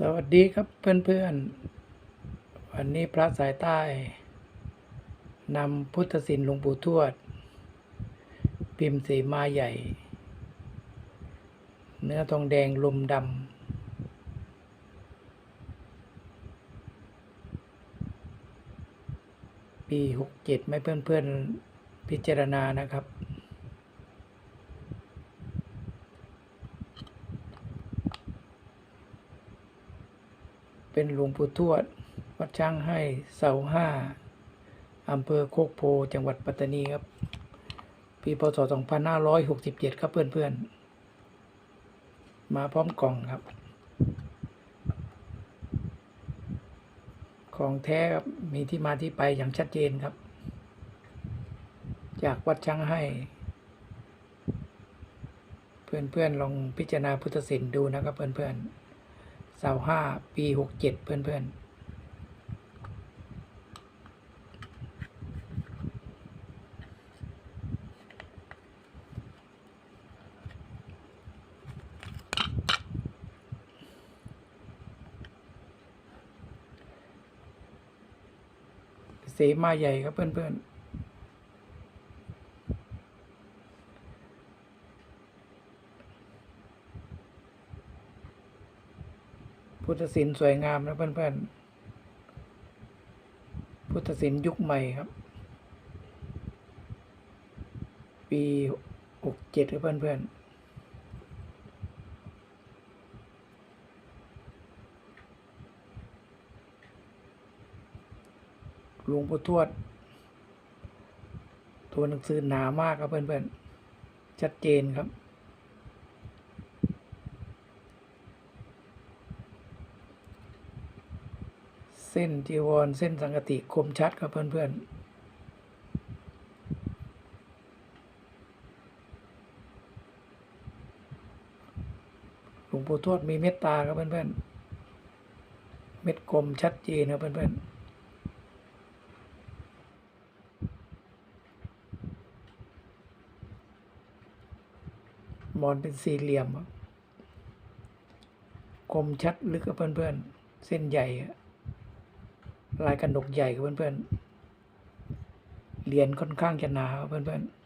สวัสดีครับเพื่อนๆ วันนี้พระสายใต้นำพุทธศิลป์หลวงปู่ทวด พิมพ์สีมาใหญ่ เนื้อทองแดงลมดำปีหกเจ็ดไม่เพื่อนๆ พิจารณานะครับ เป็นหลวงปู่ทวด วัดช้างให้เสาห้าอำเภอโคกโพจังหวัดปัตตานีครับ ปีพศ 2567 ครับเพื่อนๆ มาพร้อมกล่องครับ ของแท้ครับมีที่มาที่ไปอย่างชัดเจนครับ จากวัดช้างให้ เพื่อนๆลองพิจารณาพุทธศิลป์ดูนะครับเพื่อนๆ เสาห้าปีหกเจ็ดเพื่อนๆเสมาใหญ่ครับเพื่อนๆ ทธศิลป์สวยงามนะเพื่อนๆ พุทธศิลป์ยุคใหม่ครับ ปีหกเจ็ดครับเพื่อนๆหลวงปู่ทวด ตัวหนังสือหนามากครับเพื่อนๆ ชัดเจนครับ ส้นจีวร เส้นสังกติคมชัดครับเพื่อนๆหลวงปู่ทวดมีเมตตาครับเพื่อนๆ เม็ดกลมชัดเจนครับเพื่อนๆมอนเป็นสี่เหลี่ยม คมชัดลึกครับเพื่อนๆ เส้นใหญ่อะ ลายกระหนกใหญ่ครับเพื่อนๆเหรียญค่อนข้างจะหนาครับเพื่อนๆ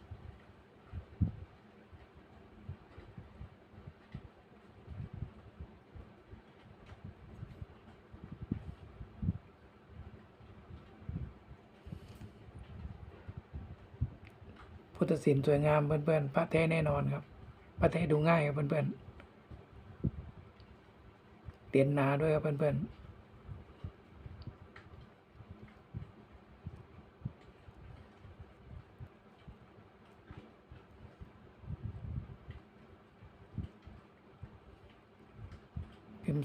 พุทธศิลป์สวยงามเพื่อนๆ พระแท้แน่นอนครับ พระแท้ดูง่ายครับเพื่อนๆเหรียญหนาด้วยครับเพื่อนๆ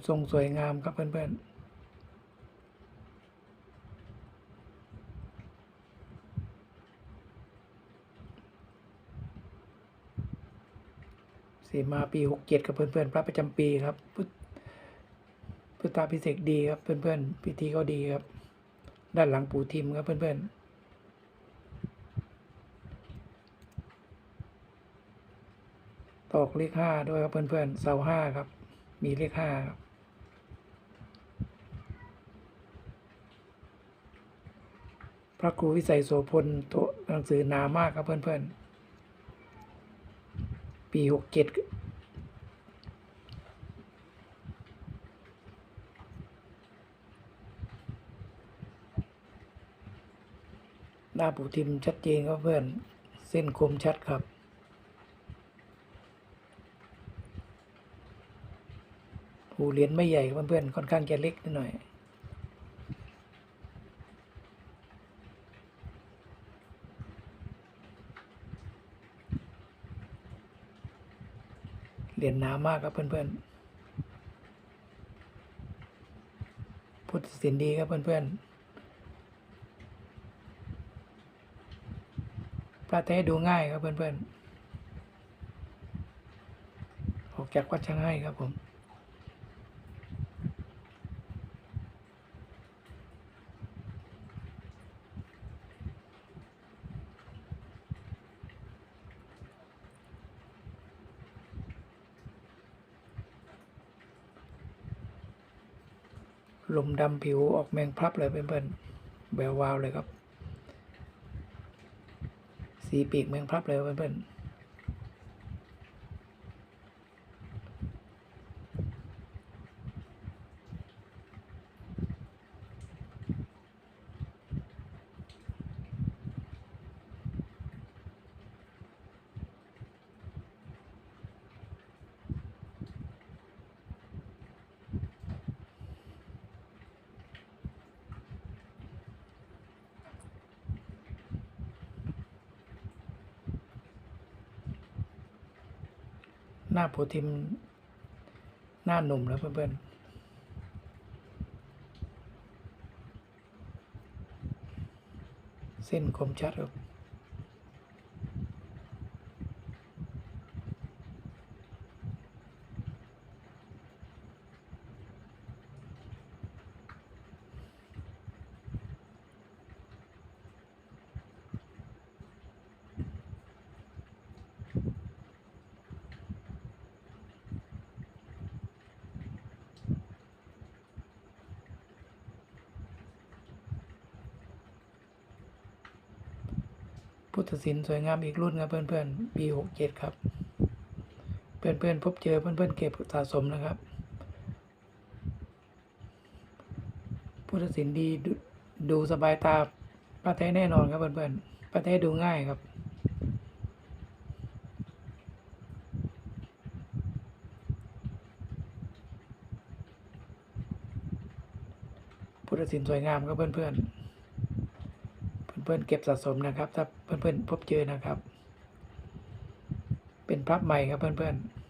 ทรงสวยงามครับเพื่อนๆสีมาปีหกเจ็ดกับเพื่อนๆพระประจำปีครับพุทธพุทธาพิเศษดีครับเพื่อนๆพิธีก็ดีครับ ด้านหลังปู่ทิมครับเพื่อนๆตอกเลขห้าด้วยครับเพื่อนๆเสาห้าครับ มีเลขห้าครับ ระครูวิสัยโสพลตัวหนังสือหนามากครับเพื่อนๆ ปีหกเจ็ดหน้าปูทิมชัดเจนครับเพื่อน เส้นคมชัดครับหูเหรียญไม่ใหญ่ครับเพื่อนๆค่อนข้างจะเล็กนิดหน่อย เหรียญหนามากครับเพื่อนๆพุทธศิลป์ดีครับเพื่อนๆพระเทศดูง่ายครับเพื่อนๆออกจากวัดช่างให้ครับผม ดำผิวออกแมงพลับเลยเพื่อนๆแวววาวเลยครับ สีปีกแมงพลับเลยเพื่อนๆ หน้าโพทิม หน้าหนุ่มแล้วเพื่อนๆเส้นคมชัดครับ พุทธศิลป์สวยงามอีกรุ่นครับเพื่อนๆปีหกเจ็ดครับ เพื่อนๆพบเจอเพื่อนๆเก็บสะสมนะครับ พุทธศิลป์ดีดูสบายตาป้าแท้แน่นอนครับเพื่อนๆป้าแท้ดูง่ายครับพุทธศิลป์สวยงามครับเพื่อนๆ เพื่อนๆเก็บสะสมนะครับ ถ้าเพื่อนๆพบเจอนะครับ เป็นพระใหม่ครับเพื่อนๆ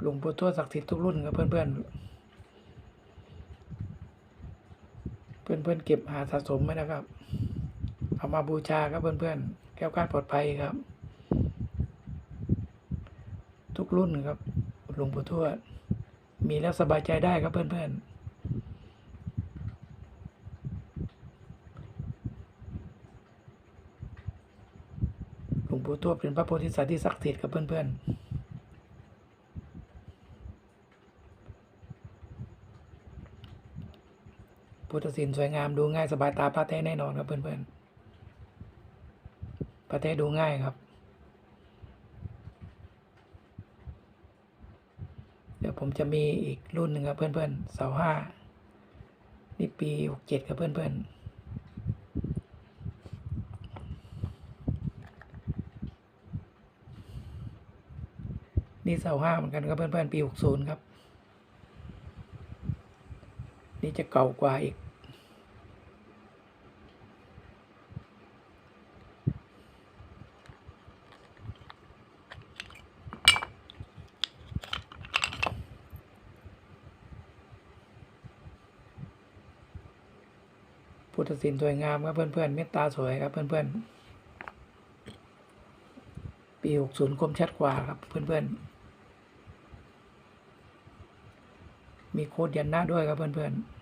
หลวงปู่ทวดศักดิ์สิทธิ์ทุกรุ่นครับเพื่อนๆเพื่อนๆเก็บหาสะสมไว้นะครับ มาบูชาครับเพื่อนๆแก้วกาดปลอดภัยครับ ทุกรุ่นครับหลวงปู่ทวด มีแล้วสบายใจได้ครับเพื่อนๆหลวงปู่ทวดเป็นพระโพธิสัตว์ที่ศักดิ์สิทธิ์ครับเพื่อนๆ พุทธศิลป์สวยงามดูง่ายสบายตาพระแท้แน่นอนครับเพื่อนๆ พระแท้ดูง่ายครับ เดี๋ยวผมจะมีอีกรุ่นหนึ่งครับเพื่อนๆเสาห้านี่ปีหกเจ็ดครับเพื่อนๆนี่เสาห้าเหมือนกันครับเพื่อนๆปีหกศูนย์ครับ นี่จะเก่ากว่าอีก พุทธศิลป์สวยงามครับเพื่อนๆเมตตาสวยครับเพื่อนๆปีหกศูนย์คมชัดกว่าครับเพื่อนๆ มีโค้ดยันหน้าด้วยครับเพื่อนๆ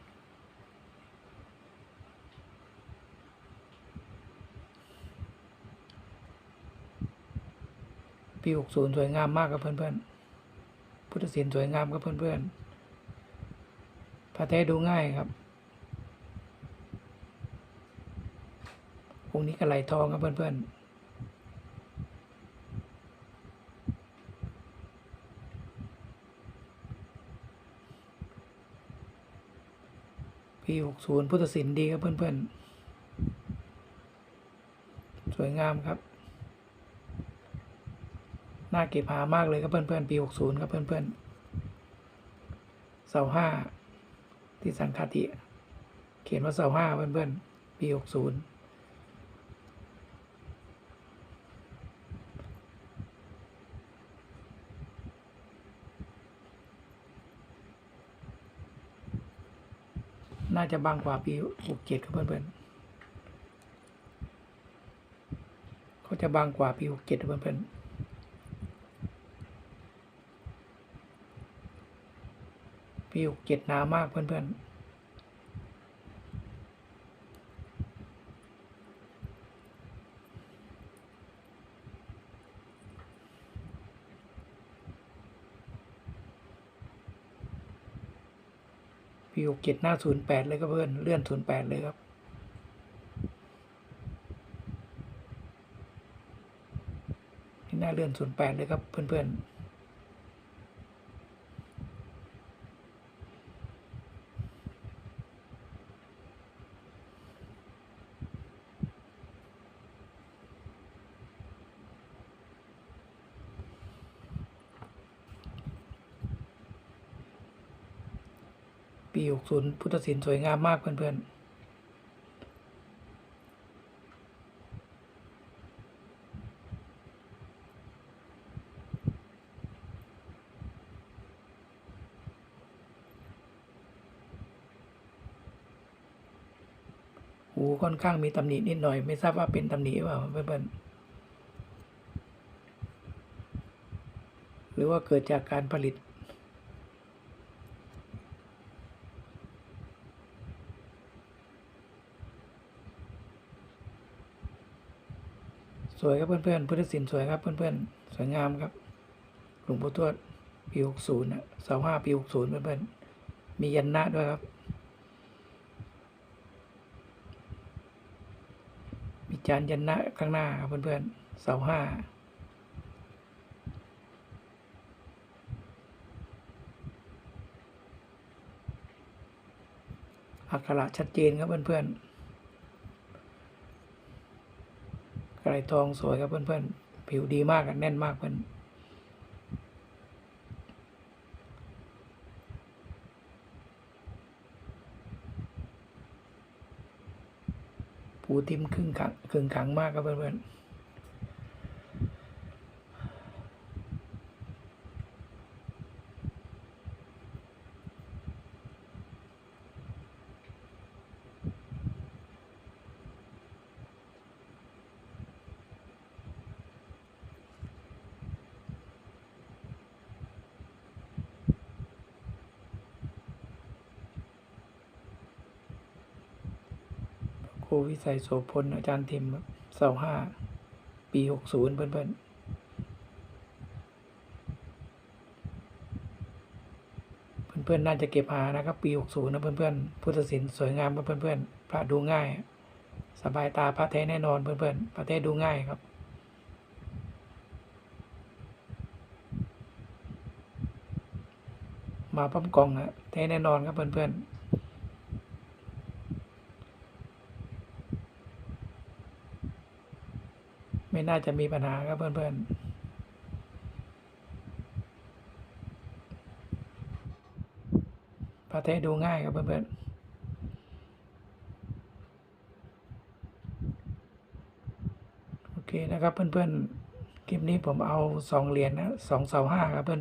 ปีหกศูนย์สวยงามมากครับเพื่อนๆ พุทธศิลป์สวยงามครับเพื่อนๆพระแท้ดูง่ายครับ งนี้ก็ไรทองครับเพื่อนๆปีหกศูนย์พุทธศิลป์ดีครับเพื่อนๆ สวยงามครับ น่าเก็บหามากเลยครับเพื่อนๆ ปีหกศูนย์ครับเพื่อนๆ เสาห้าที่สังคติ เขียนว่าเสาห้าเพื่อนๆ ปีหกศูนย์ น่าจะบางกว่าปีหกเจ็ดครับเพื่อนๆเขาจะบางกว่าปีหกเจ็ดเพื่อนๆปีหกเจ็ดหนามากเพื่อนๆ ปีหกเจ็ดหน้าศูนย์แปดเลยครับเพื่อนเลื่อนศูนย์แปดเลยครับนี่หน้าเลื่อนศูนย์แปดเลยครับเพื่อนๆ ปีหกศูนย์พุทธศิลป์สวยงามมากเพื่อนๆหูค่อนข้างมีตำหนินิดหน่อย ไม่ทราบว่าเป็นตำหนิหรือเปล่าเพื่อนๆหรือว่าเกิดจากการผลิต สวยครับเพื่อนๆพุทธศิลป์สวยครับเพื่อนๆสวยงามครับหลวงปู่ทวดปีหกศูนย์นะเสาห้าปีหกศูนย์เพื่อนๆมียันนะด้วยครับ มีจานยันนะข้างหน้าครับเพื่อนๆเสาห้าอักขระชัดเจนครับเพื่อนๆ ไกรทองสวยครับเพื่อนๆ ผิวดีมากแน่นมากเพื่อนปูทิมครึ่งขังครึ่งขังมากครับเพื่อนๆ ครูวิสัยโสพลอาจารย์ทิมเสาห้าปีหกศูนย์เพื่อนๆเพื่อนๆน่าจะเก็บหานะครับ ปี 60 นะเพื่อนๆ พุทธศิลป์สวยงามครับเพื่อนๆ พระดูง่าย สบายตาพระแท้แน่นอนเพื่อนๆ พระแท้ดูง่ายครับ มาพร้อมกล่องอะแท้แน่นอนครับเพื่อนๆ ไม่น่าจะมีปัญหาครับเพื่อนๆพระเทศดูง่ายครับเพื่อนๆ โอเคนะครับเพื่อนๆ คลิปนี้ผมเอาสองเหรียญนะสองเสาห้าครับเพื่อนๆ